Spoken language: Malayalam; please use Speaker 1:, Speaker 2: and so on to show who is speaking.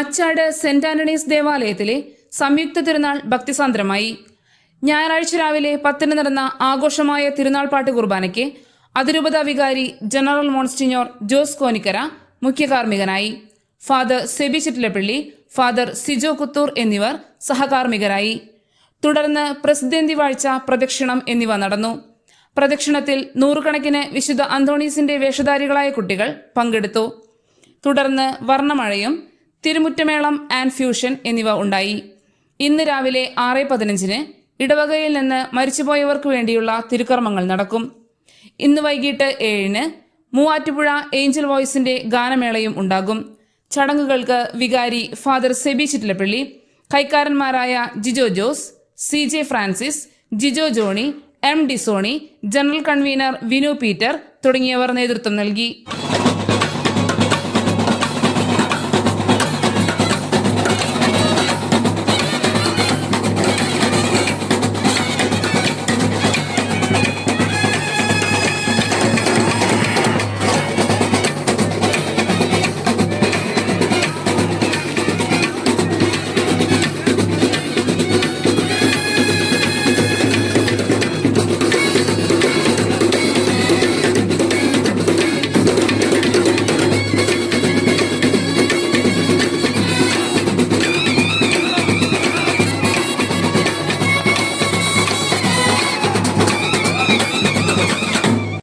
Speaker 1: മച്ചാട് സെന്റ് ആന്റണീസ് ദേവാലയത്തിലെ സംയുക്ത തിരുനാൾ ഭക്തിസാന്ദ്രമായി. ഞായറാഴ്ച രാവിലെ പത്തിന് നടന്ന ആഘോഷമായ തിരുനാൾ പാട്ട് കുർബാനയ്ക്ക് അതിരൂപത വികാരി ജനറൽ മോൺസ്റ്റിഞ്ഞോർ ജോസ് കോനിക്കര മുഖ്യ കാർമ്മികനായി. ഫാദർ സെബി ചിറ്റിലപ്പള്ളി ഫാദർ സിജോ കുത്തൂർ എന്നിവർ സഹകാർമ്മികരായി. തുടർന്ന് പ്രസിദ്ധന്തി വാഴ്ച പ്രദക്ഷിണം എന്നിവ നടന്നു. പ്രദക്ഷിണത്തിൽ നൂറുകണക്കിന് വിശുദ്ധ അന്തോണീസിന്റെ വേഷധാരികളായ കുട്ടികൾ പങ്കെടുത്തു. തുടർന്ന് വർണമഴയും തിരുമുറ്റമേളം ആൻഡ് ഫ്യൂഷൻ എന്നിവ ഉണ്ടായി. ഇന്ന് രാവിലെ ആറ് പതിനഞ്ചിന് ഇടവകയിൽ നിന്ന് മരിച്ചുപോയവർക്ക് വേണ്ടിയുള്ള തിരുക്കർമ്മങ്ങൾ നടക്കും. ഇന്ന് വൈകിട്ട് ഏഴിന് മൂവാറ്റുപുഴ ഏഞ്ചൽ വോയിസിന്റെ ഗാനമേളയും ഉണ്ടാകും. ചടങ്ങുകൾക്ക് വികാരി father SEBI Chittilappilly കൈക്കാരന്മാരായ Jijo Jose C J Francis Jijo Johny M Dsoni general convener Vinu Peter തുടങ്ങിയവർ നേതൃത്വം നൽകി.